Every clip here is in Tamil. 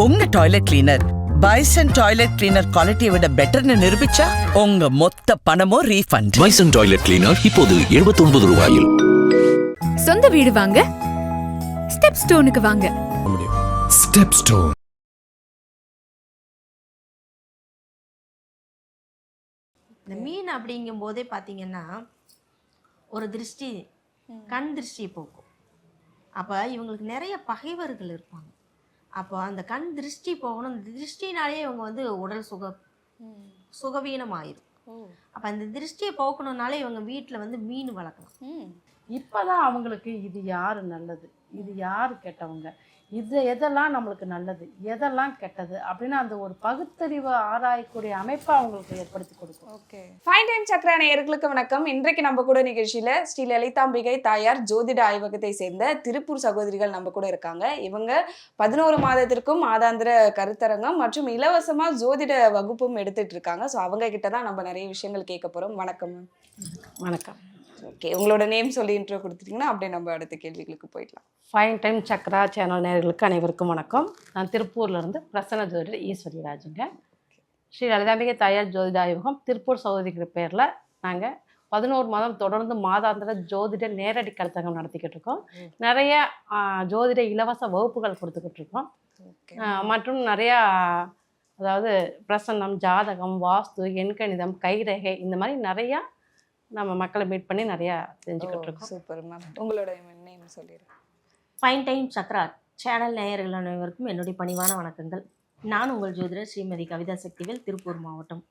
உங்க toilet cleaner Bison toilet cleaner குவாலிட்டியை விட பெட்டர்னு நிரூபிச்சா உங்க மொத்த பணமும் ரீஃபண்ட் பைசன் டாய்லெட் கிளீனர் இப்போது 79 ரூபாயில். சொந்த வீடு வாங்க ஸ்டெப் ஸ்டோனுக்கு வாங்க. ஸ்டெப் ஸ்டோன் இந்த மீன் அப்படிங்கும் போதே பார்த்தீங்கன்னா ஒரு திருஷ்டி கண் திருஷ்டி போக்கும். அப்போ இவங்களுக்கு நிறைய பகைவர்கள் இருப்பாங்க. அப்போ அந்த கண் திருஷ்டி போகணும். இந்த திருஷ்டினாலே இவங்க வந்து உடல் சுக சுகவீனம் ஆயிரும் அப்போ அந்த திருஷ்டியை போக்கணும்னாலே இவங்க வீட்டில் வந்து மீன் வளர்க்கலாம். இப்பதான் அவங்களுக்கு இது யாரு நல்லது? இது யாரு கெட்டவங்க? இது எதெல்லாம் நம்மளுக்கு நல்லது? எதெல்லாம் கெட்டது? அப்படின்னு அந்த ஒரு பகுத்தறிவு ஆராயக்கூடிய அமைப்பை அவங்களுக்கு ஏற்படுத்தி கொடுக்கும். ஓகே. ஃபைன் டைம் சக்கர நேயர்களுக்கு வணக்கம். இன்றைக்கு நம்ம கூட நிகழ்ச்சியில ஸ்ரீ லலிதாம்பிகை தாயார் ஜோதிட ஆய்வகத்தை சேர்ந்த திருப்பூர் சகோதரிகள் நம்ம கூட இருக்காங்க. இவங்க பதினோரு மாதத்திற்கும் மாதாந்திர கருத்தரங்கம் மற்றும் இலவசமா ஜோதிட வகுப்பும் எடுத்துட்டு இருக்காங்க. ஸோ அவங்க கிட்ட தான் நம்ம நிறைய விஷயங்கள் கேட்க போறோம். வணக்கம் மேம் வணக்கம். ஓகே உங்களோட நேம் சொல்லி இன்ட்ரோ கொடுத்துட்டீங்கன்னா அப்படியே நம்ம அடுத்த கேள்விகளுக்கு போயிடலாம். ஃபைன் டைம் சக்ரா சேனல் நேயர்களுக்கு அனைவருக்கும் வணக்கம். நான் திருப்பூர்ல இருந்து பிரசன்ன ஜோதிடர் ஈஸ்வரி ராஜுங்க. ஸ்ரீ லலிதாம்பிகை தாயார் ஜோதிட ஆய்வகம் திருப்பூர் சகோதரிக்கிற பேரில் நாங்கள் பதினோரு மாதம் தொடர்ந்து மாதாந்திர ஜோதிட நேரடி கருத்தரங்கம் நடத்திக்கிட்டு இருக்கோம். நிறைய ஜோதிட இலவச வகுப்புகள் கொடுத்துக்கிட்டு இருக்கோம். மற்றும் நிறையா அதாவது பிரசன்னம் ஜாதகம் வாஸ்து எண்கணிதம் கைரேகை இந்த மாதிரி நிறையா நம்ம மக்களை மீட் பண்ணி நிறையா செஞ்சுக்கிட்டு இருக்கோம். சூப்பர் மேம் உங்களோட நேம் சொல்லிடுறேன் ஃபைன் டைம் சக்ரா சேனல் நேயர்கள் அனைவருக்கும் என்னுடைய பணிவான வணக்கங்கள். நான் உங்கள் ஜோதிடர் ஸ்ரீமதி கவிதா சக்திவேல் திருப்பூர் மாவட்டம்.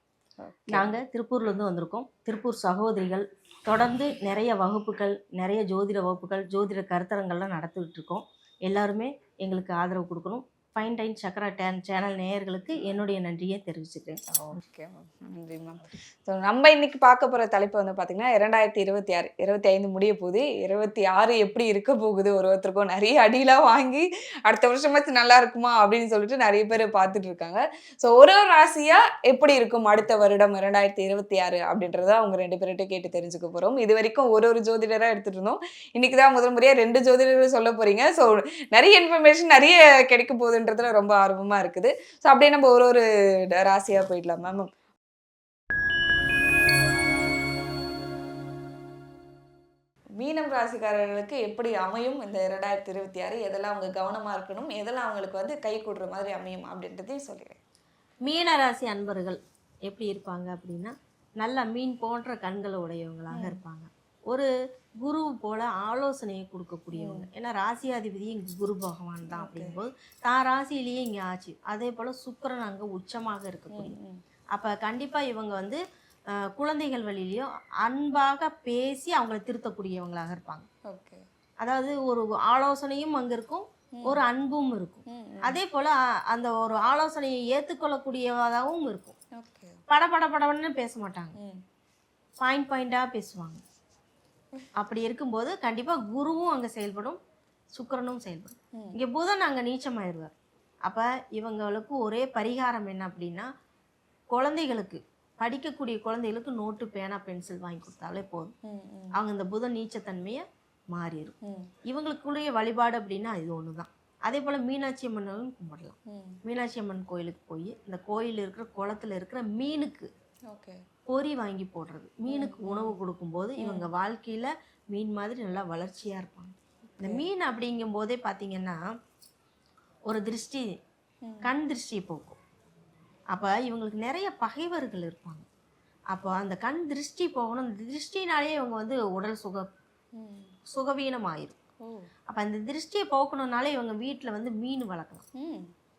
நாங்கள் திருப்பூர்லேருந்து வந்திருக்கோம். திருப்பூர் சகோதரிகள் தொடர்ந்து நிறைய வகுப்புகள் நிறைய ஜோதிட வகுப்புகள் ஜோதிட கருத்தரங்கள்லாம் நடத்திக்கிட்டு இருக்கோம். எல்லாருமே எங்களுக்கு ஆதரவு கொடுக்கணும். ஃபைன் டைன் சக்கரா டேன் சேனல் நேயர்களுக்கு என்னுடைய நன்றியை தெரிவிச்சுக்கிறேன். Okay ma'am. நன்றி மேம். ஸோ நம்ம இன்னைக்கு பார்க்க போகிற தலைப்பு வந்து பார்த்தீங்கன்னா இரண்டாயிரத்தி இருபத்தி ஆறு இருபத்தி ஐந்து முடிய போகுது. இருபத்தி ஆறு எப்படி இருக்க போகுது? ஒரு ஒருத்தருக்கும் நிறைய அடியெலாம் வாங்கி அடுத்த வருஷமாச்சு நல்லா இருக்குமா? அப்படின்னு சொல்லிட்டு நிறைய பேர் பார்த்துட்டு இருக்காங்க. ஸோ ஒரு ஒரு ராசியாக எப்படி இருக்கும் அடுத்த வருடம் இரண்டாயிரத்தி இருபத்தி ஆறு அப்படின்றத அவங்க ரெண்டு பேர்கிட்ட கேட்டு தெரிஞ்சுக்க போகிறோம் இது வரைக்கும் ஒரு ஒரு ஜோதிடராக எடுத்துகிட்டு இருந்தோம். இன்னைக்கு தான் முதல் முறையாக ரெண்டு ஜோதிடர்கள் சொல்ல போறீங்க. ஸோ நிறைய இன்ஃபர்மேஷன் நிறைய கிடைக்க போகுதுன்றதுல ரொம்ப ஆர்வமாக இருக்குது. ஸோ அப்படியே நம்ம ஒரு ஒரு ராசியாக போயிடலாம் மேம். மீனம் ராசிக்காரர்களுக்கு எப்படி அமையும்? இந்த இரண்டாயிரத்தி இருபத்தி ஆறு எதெல்லாம் அவங்க கவனமாக இருக்கணும்? எதெல்லாம் அவங்களுக்கு வந்து கை கொடுற மாதிரி அமையும்? அப்படின்றதையும் சொல்லிடுறேன் மீனராசி அன்பர்கள் எப்படி இருப்பாங்க அப்படின்னா நல்ல மீன் போன்ற கண்களை உடையவங்களாக இருப்பாங்க. ஒரு குரு போல ஆலோசனையை கொடுக்கக்கூடியவங்க. ஏன்னா ராசியாதிபதி இங்கே குரு பகவான் தான் அப்படிங்கும்போது தான் ராசியிலேயே இங்கே ஆச்சு. அதே போல் சுக்கிரன் அங்கே உச்சமாக இருக்கக்கூடிய. அப்போ கண்டிப்பாக இவங்க வந்து குழந்தைகள் வழியிலையும் அன்பாக பேசி அவங்கள திருத்தக்கூடியவங்களாக இருப்பாங்க. ஓகே. அதாவது ஒரு ஆலோசனையும் அங்கே இருக்கும் ஒரு அன்பும் இருக்கும். அதே போல் அந்த ஒரு ஆலோசனையை ஏற்றுக்கொள்ளக்கூடியதாகவும் இருக்கும். பட பட படன்னு பேச மாட்டாங்க. பாயிண்ட் பாயிண்டாக பேசுவாங்க. அப்படி இருக்கும்போது கண்டிப்பாக குருவும் அங்கே செயல்படும் சுக்கிரனும் செயல்படும். இங்கே புதன் அங்கே நீச்சமாயிருவார் அப்போ இவங்களுக்கு ஒரே பரிகாரம் என்ன அப்படின்னா குழந்தைகளுக்கு படிக்கக்கூடிய குழந்தைகளுக்கு நோட்டு பேனா பென்சில் வாங்கி கொடுத்தாலே போதும். அவங்க இந்த புதன் நீச்சத்தன்மையை மாறிடும் இவங்களுக்குரிய வழிபாடு அப்படின்னா இது ஒன்று தான் அதே போல் மீனாட்சி அம்மனையும் கும்பிடலாம். மீனாட்சி அம்மன் கோயிலுக்கு போய் இந்த கோயில் இருக்கிற குளத்துல இருக்கிற மீனுக்கு ஓகே பொறி வாங்கி போடுறது. மீனுக்கு உணவு கொடுக்கும்போது இவங்க வாழ்க்கையில மீன் மாதிரி நல்லா வளர்ச்சியா இருப்பாங்க. இந்த மீன் அப்படிங்கும் போதே பார்த்தீங்கன்னா ஒரு திருஷ்டி கண் திருஷ்டி போக்கும். அப்போ இவங்களுக்கு நிறைய பகைவர்கள் இருப்பாங்க. அப்போ அந்த கண் திருஷ்டி போகணும். அந்த திருஷ்டினாலே இவங்க வந்து உடல் சுக சுகவீனம் ஆயிரும் அப்போ அந்த திருஷ்டியை போக்கணும்னாலே இவங்க வீட்டில் வந்து மீன் வளர்க்கலாம்.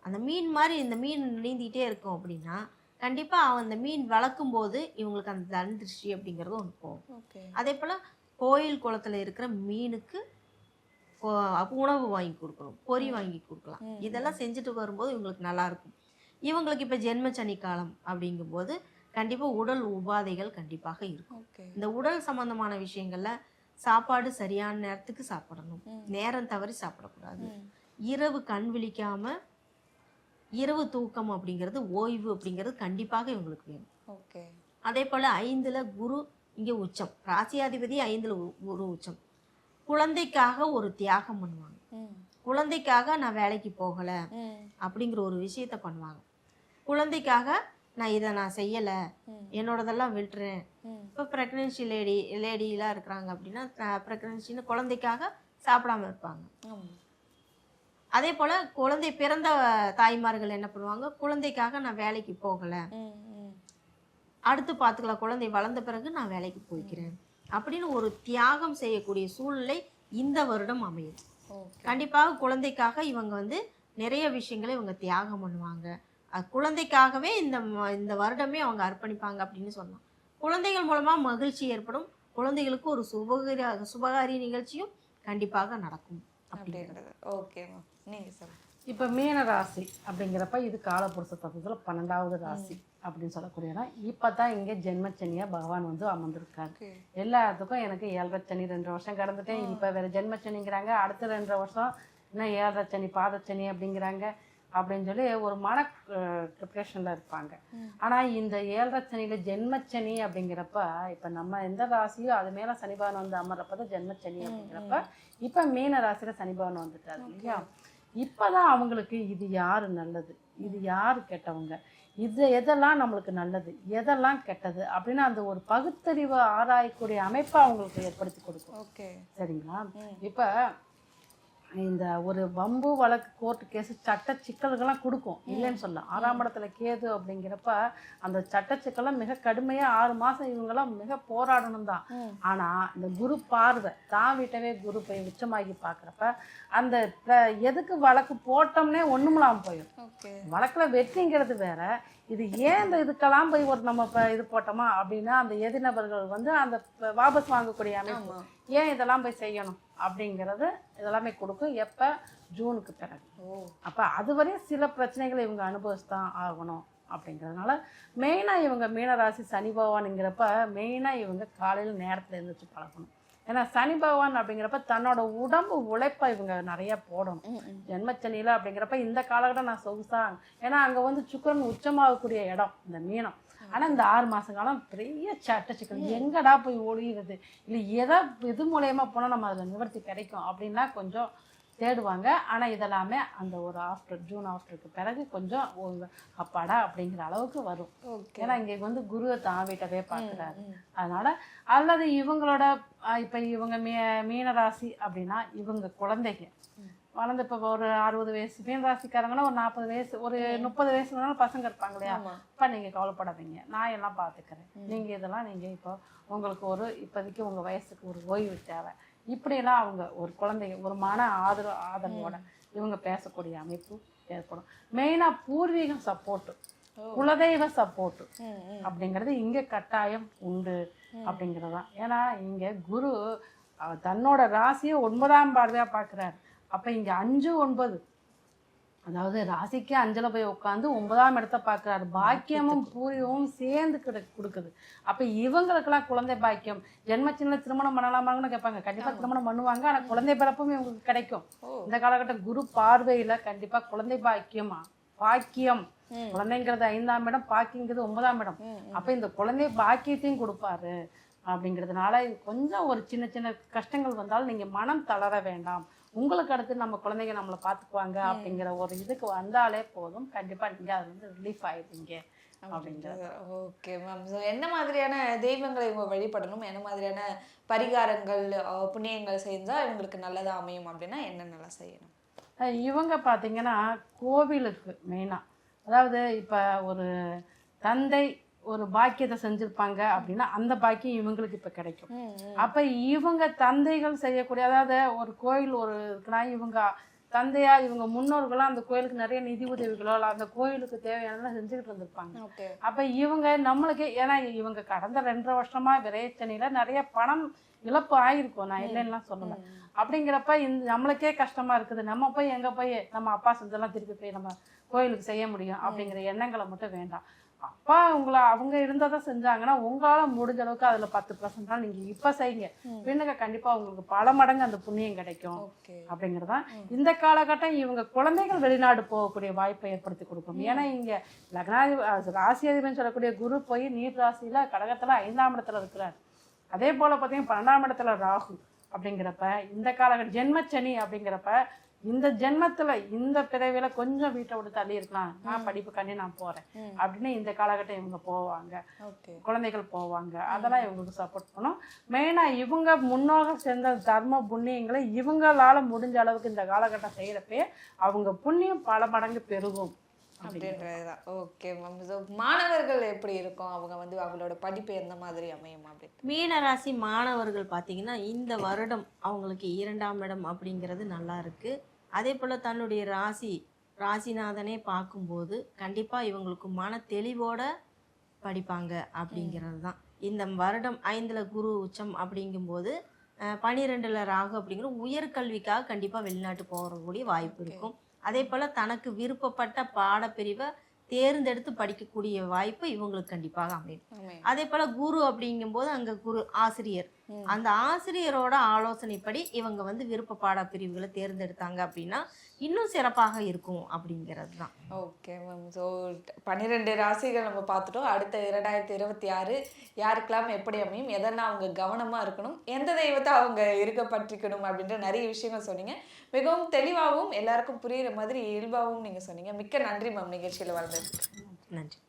அந்த மீன் மாதிரி இந்த மீன் நீந்திக்கிட்டே இருக்கும் அப்படின்னா கண்டிப்பாக அந்த மீன் வளர்க்கும் போது இவங்களுக்கு அந்த தன் திருஷ்டி அப்படிங்கிறது ஒன்று போகும். ஓகே. அதே போல் கோயில் குளத்துல இருக்கிற மீனுக்கு உணவு வாங்கி கொடுக்கணும். பொறி வாங்கி கொடுக்கலாம். இதெல்லாம் செஞ்சுட்டு வரும்போது இவங்களுக்கு நல்லா இருக்கும். இவங்களுக்கு இப்போ ஜென்மச்சனி காலம் அப்படிங்கும்போது கண்டிப்பாக உடல் உபாதைகள் கண்டிப்பாக இருக்கும். இந்த உடல் சம்பந்தமான விஷயங்கள்ல சாப்பாடு சரியான நேரத்துக்கு சாப்பிடணும். நேரம் தவறி சாப்பிடக்கூடாது. இரவு கண் விழிக்காம இரவு தூக்கம் அப்படிங்கிறது ஓய்வு அப்படிங்கிறது கண்டிப்பாக இவங்களுக்கு வேணும். ஓகே. அதே போல் ஐந்தில் குரு இங்கே உச்சம். ராசியாதிபதி ஐந்தில் குரு உச்சம். குழந்தைக்காக ஒரு தியாகம் பண்ணுவாங்க. குழந்தைக்காக நான் வேலைக்கு போகலை அப்படிங்கிற ஒரு விஷயத்த பண்ணுவாங்க. குழந்தைக்காக நான் இதை நான் செய்யலை என்னோடதெல்லாம் விட்டுறேன். இப்போ ப்ரெக்னென்சி லேடி லேடிலாம் இருக்கிறாங்க அப்படின்னா ப்ரெக்னென்சின்னு குழந்தைக்காக சாப்பிடாம இருப்பாங்க. அதே போல் குழந்தை பிறந்த தாய்மார்கள் என்ன பண்ணுவாங்க? குழந்தைக்காக நான் வேலைக்கு போகலை. அடுத்து பார்த்துக்கலாம். குழந்தை வளர்ந்த பிறகு நான் வேலைக்கு போய்க்கிறேன். அப்படின்னு ஒரு தியாகம் செய்யக்கூடிய சூழ்நிலை இந்த வருடம் அமையும் கண்டிப்பாக குழந்தைக்காக இவங்க வந்து நிறைய விஷயங்களை இவங்க தியாகம் பண்ணுவாங்க. குழந்தைக்காகவே இந்த இந்த வருடமே அவங்க அர்ப்பணிப்பாங்க அப்படின்னு சொல்லலாம். குழந்தைகள் மூலமா மகிழ்ச்சி ஏற்படும். குழந்தைகளுக்கு ஒரு சுபகாரி சுபகாரிய நிகழ்ச்சியும் கண்டிப்பாக நடக்கும். அப்படிங்கிறது அப்படின்றது. ஓகே மேம் நீங்க சொல்லுங்க. இப்போ மீன ராசி அப்படிங்கிறப்ப இது காலபுருஷ தத்துவத்தில் பன்னெண்டாவது ராசி அப்படின்னு சொல்லக்கூடியனா இப்போ தான் இங்கே ஜென்மச்சனியா பகவான் வந்து அமர்ந்திருக்காரு. Okay. எல்லாத்துக்கும் எனக்கு ஏழரை சனி ரெண்டு வருஷம் கடந்துட்டேன். இப்போ வேற ஜென்மச்சனிங்கிறாங்க அடுத்த ரெண்டு வருஷம் இன்னும் ஏழரை சனி பாதச்சனி அப்படிங்கிறாங்க. அப்படின்னு சொல்லி ஒரு மன டிப்ரெஷனில் இருப்பாங்க. ஆனால் இந்த ஏழரை சனியில் ஜென்மச்சனி அப்படிங்கிறப்ப இப்போ நம்ம எந்த ராசியோ அது மேலே சனிபவன் வந்து அமர்றப்ப தான் ஜென்மச்சனி அப்படிங்கிறப்ப இப்போ மீன ராசியில் சனிபவன் வந்துட்டாரு இல்லையா? இப்போதான் அவங்களுக்கு இது யாரு நல்லது? இது யாரு கெட்டவங்க? இது எதெல்லாம் நம்மளுக்கு நல்லது? எதெல்லாம் கெட்டது? அப்படின்னு அந்த ஒரு பகுத்தறிவு ஆராயக்கூடிய அமைப்பை அவங்களுக்கு ஏற்படுத்தி கொடுக்கும். ஓகே. சரிங்களா? இப்போ இந்த ஒரு வம்பு வழக்கு கோர்ட்டு கேஸ் சட்ட சிக்கல்கள்லாம் கொடுக்கும். இல்லைன்னு சொல்ல. ஆறாம் இடத்துல கேது அப்படிங்கிறப்ப அந்த சட்ட சிக்கல்லாம் மிக கடுமையாக ஆறு மாதம் இவங்கெல்லாம் மிக போராடணும் தான். ஆனால் இந்த குரு பார்வை தான் வீட்டவே குரு போய் உச்சமாகி பார்க்குறப்ப அந்த எதுக்கு வழக்கு போட்டோம்னே ஒன்றுமில்லாமல் போயிடும். வழக்கில் வெற்றிங்கிறது வேற. இது ஏன் இந்த இதுக்கெல்லாம் போய் ஒரு நம்ம இப்போ இது போட்டோமா அப்படின்னா அந்த எதிர்நபர்கள் வந்து அந்த வாபஸ் வாங்கக்கூடிய அமைப்பு. ஏன் இதெல்லாம் போய் செய்யணும்? அப்படிங்கிறது இதெல்லாமே கொடுக்கும். எப்போ? ஜூனுக்கு பிறகு. அப்போ அதுவரையும் சில பிரச்சனைகளை இவங்க அனுபவிச்சு தான் ஆகணும் அப்படிங்கிறதுனால மெயினாக இவங்க மீனராசி சனி பகவானுங்கிறப்ப மெயினாக இவங்க காலையில் நேரத்தில் எழுந்திரிச்சு பழகணும். ஏன்னா சனி பகவான் அப்படிங்கிறப்ப தன்னோட உடம்பு உழைப்பை இவங்க நிறைய போடணும். ஜென்மச்சனியில் அப்படிங்கிறப்ப இந்த காலகட்டம் நான் சொகுசா ஏன்னா அங்கே வந்து சுக்கிரன் உச்சமாகக்கூடிய இடம் இந்த மீனம். ஆனால் இந்த ஆறு மாத காலம் பெரிய சட்ட சிக்கல் எங்கடா போய் ஒளியுறது இல்லை எதை இது மூலயமா போனால் நம்ம அதில் நிவர்த்தி கிடைக்கும் அப்படின்னா கொஞ்சம் தேடுவாங்க. ஆனால் இதெல்லாமே அந்த ஒரு ஆஃப்டர் ஜூன் ஆஃப்டருக்கு பிறகு கொஞ்சம் அப்பாடா அப்படிங்கிற அளவுக்கு வரும். ஏன்னா இங்கே வந்து குருவை தான் வீட்டவே பார்க்குறாரு அதனால அல்லது இவங்களோட இப்ப இவங்க மீ மீனராசி அப்படின்னா இவங்க குழந்தைங்க. வளர்ந்து இப்போ ஒரு அறுபது வயசு மீன ராசிக்காரங்கன்னா ஒரு நாற்பது வயசு ஒரு முப்பது வயசுனாலும் பசங்க இருப்பாங்க இல்லையா? இப்போ நீங்கள் கவலைப்படாதீங்க. நான் எல்லாம் பார்த்துக்கிறேன் நீங்கள் இதெல்லாம் நீங்கள் இப்போ உங்களுக்கு ஒரு இப்போதைக்கு உங்கள் வயசுக்கு ஒரு ஓய்வு தேவை. இப்படியெல்லாம் அவங்க ஒரு குழந்தைங்க ஒரு மன ஆதரவு ஆதரவோட இவங்க பேசக்கூடிய அமைப்பு ஏற்படும். மெயினாக பூர்வீகம் சப்போர்ட்டு குலதெய்வ சப்போர்ட்டு அப்படிங்கிறது இங்கே கட்டாயம் உண்டு அப்படிங்கிறது தான் ஏன்னா இங்கே குரு தன்னோட ராசியை ஒன்பதாம் பார்வையாக பார்க்குறாரு அப்போ இங்கே அஞ்சு ஒன்பது. அதாவது ராசிக்கு அஞ்சல போய் உட்காந்து ஒன்பதாம் இடத்த பார்க்குறாரு பாக்கியமும் பூரியமும் சேர்ந்து கிட கொடுக்குது. அப்போ இவங்களுக்கெல்லாம் குழந்தை பாக்கியம். ஜென்மச்சின்ன திருமணம் பண்ணலாமாங்கன்னு கேட்பாங்க. கண்டிப்பாக திருமணம் பண்ணுவாங்க. ஆனால் குழந்தை பிறப்பும் இவங்களுக்கு கிடைக்கும். இந்த காலகட்டம் குரு பார்வையில் கண்டிப்பாக குழந்தை பாக்கியமா பாக்கியம். குழந்தைங்கிறது ஐந்தாம் இடம் பாக்கிங்கிறது ஒன்பதாம் இடம். அப்போ இந்த குழந்தை பாக்கியத்தையும் கொடுப்பாரு. அப்படிங்கிறதுனால கொஞ்சம் ஒரு சின்ன சின்ன கஷ்டங்கள் வந்தாலும் நீங்கள் மனம் தளர வேண்டாம். உங்களுக்கு அடுத்து நம்ம குழந்தைங்க நம்மளை பார்த்துக்குவாங்க அப்படிங்கிற ஒரு இதுக்கு வந்தாலே போதும். கண்டிப்பாக நீங்கள் அதுல இருந்து ரிலீஃப் ஆயிடுவீங்க அப்படிங்கிறது ஓகே மேம் ஸோ என்ன மாதிரியான தெய்வங்களை இவங்க வழிபடணும்? என்ன மாதிரியான பரிகாரங்கள் புண்ணியங்கள் செஞ்சா இவங்களுக்கு நல்லதா அமையும் அப்படின்னா என்னென்னலாம் செய்யணும்? இவங்க பார்த்தீங்கன்னா கோவிலுக்கு மெயினாக அதாவது இப்போ ஒரு தந்தை ஒரு பாக்கியத்தை செஞ்சுருப்பாங்க அப்படின்னா அந்த பாக்கியம் இவங்களுக்கு இப்போ கிடைக்கும். அப்போ இவங்க தந்தைகள் செய்யக்கூடிய அதாவது ஒரு கோயில் ஒரு இருக்குன்னா இவங்க தந்தையா இவங்க முன்னோர்களாம் அந்த கோயிலுக்கு நிறைய நிதி உதவிகளோ இல்ல அந்த கோயிலுக்கு தேவையானதெல்லாம் செஞ்சுக்கிட்டு இருந்திருப்பாங்க. அப்போ இவங்க நம்மளுக்கு ஏன்னா இவங்க கடந்த ரெண்டரை வருஷமா விரைச்சனியில நிறைய பணம் இழப்பு ஆயிருக்கும். நான் இல்லைன்னுலாம் சொல்லலை. அப்படிங்கிறப்ப இந்த நம்மளுக்கே கஷ்டமா இருக்குது. நம்ம போய் எங்க போய் நம்ம அப்பா செஞ்செல்லாம் திருப்பி போய் நம்ம கோயிலுக்கு செய்ய முடியும் அப்படிங்கிற எண்ணங்களை மட்டும் வேண்டாம். அப்பா உங்களை அவங்க இருந்ததை செஞ்சாங்கன்னா உங்களால முடிஞ்ச அளவுக்கு அதுல பத்து பர்சன்ட் நீங்க இப்ப செய்யுங்க. பின்னுக்கு கண்டிப்பா உங்களுக்கு பல மடங்கு அந்த புண்ணியம் கிடைக்கும். அப்படிங்கிறதான் இந்த காலகட்டம் இவங்க குழந்தைகள் வெளிநாடு போகக்கூடிய வாய்ப்பை ஏற்படுத்தி கொடுக்கும். ஏன்னா இங்க லக்னாதி ராசி அதிபன் சொல்லக்கூடிய குரு போய் நீர் ராசியில கடகத்துல ஐந்தாம் இடத்துல இருக்கிறார். அதே போல பார்த்தீங்கன்னா பன்னெண்டாம் இடத்துல ராகு அப்படிங்கிறப்ப இந்த காலகட்டம் ஜென்மச்சனி அப்படிங்கிறப்ப இந்த ஜென்மத்துல இந்த பிறவில கொஞ்சம் வீட்டை விட்டு தள்ளி இருக்கலாம். நான் படிப்புக்காண்டி நான் போறேன். அப்படின்னு இந்த காலகட்டம் இவங்க போவாங்க. ஓகே. குழந்தைகள் போவாங்க. அதெல்லாம் இவங்களுக்கு சப்போர்ட் பண்ணும். மெயினா இவங்க முன்னோக சேர்ந்த தர்ம புண்ணியங்களை இவங்களால முடிஞ்ச அளவுக்கு இந்த காலகட்டம் செய்யறப்பே அவங்க புண்ணியம் பல மடங்கு பெருகும். அப்படின்றது தான் ஓகே மேம் ஸோ மாணவர்கள் எப்படி இருக்கும்? அவங்க வந்து அவங்களோட படிப்பு எந்த மாதிரி அமையும் அப்படின்னு. மீனராசி மாணவர்கள் பார்த்தீங்கன்னா இந்த வருடம் அவங்களுக்கு இரண்டாம் இடம் அப்படிங்கிறது நல்லா இருக்கு. அதே போல் தன்னுடைய ராசி ராசிநாதனே பார்க்கும்போது கண்டிப்பாக இவங்களுக்கு மன தெளிவோட படிப்பாங்க அப்படிங்கிறது தான் இந்த வருடம் ஐந்தில் குரு உச்சம் அப்படிங்கும்போது பனிரெண்டில் ராகு அப்படிங்கிற உயர்கல்விக்காக கண்டிப்பாக வெளிநாட்டு போகக்கூடிய வாய்ப்பு இருக்கும். அதே போல் தனக்கு விருப்பப்பட்ட பாடப்பிரிவை தேர்ந்தெடுத்து படிக்கக்கூடிய வாய்ப்பு இவங்களுக்கு கண்டிப்பாக அமையும். அதே போல குரு அப்படிங்கும்போது அங்க குரு ஆசிரியர். அந்த ஆசிரியரோட ஆலோசனைப்படி இவங்க வந்து விருப்ப பாட பிரிவுகளை தேர்ந்தெடுத்தாங்க அப்படின்னா இன்னும் சிறப்பாக இருக்கும் அப்படிங்கிறது தான் ஓகே மேம். ஸோ பன்னிரெண்டு ராசிகள் நம்ம பார்த்துட்டோம். அடுத்த இரண்டாயிரத்தி இருபத்தி ஆறு யாருக்கெல்லாம் எப்படி அமையும் எதெல்லாம் அவங்க கவனமாக இருக்கணும் எந்த தெய்வத்தை அவங்க இருக்க பற்றிக்கணும் அப்படின்ற நிறைய விஷயங்கள் சொன்னீங்க. மிகவும் தெளிவாகவும் எல்லாருக்கும் புரியுற மாதிரி இயல்பாகவும் நீங்கள் சொன்னீங்க. மிக்க நன்றி மேம் நிகழ்ச்சியில் வளர்ந்ததுக்கு நன்றி.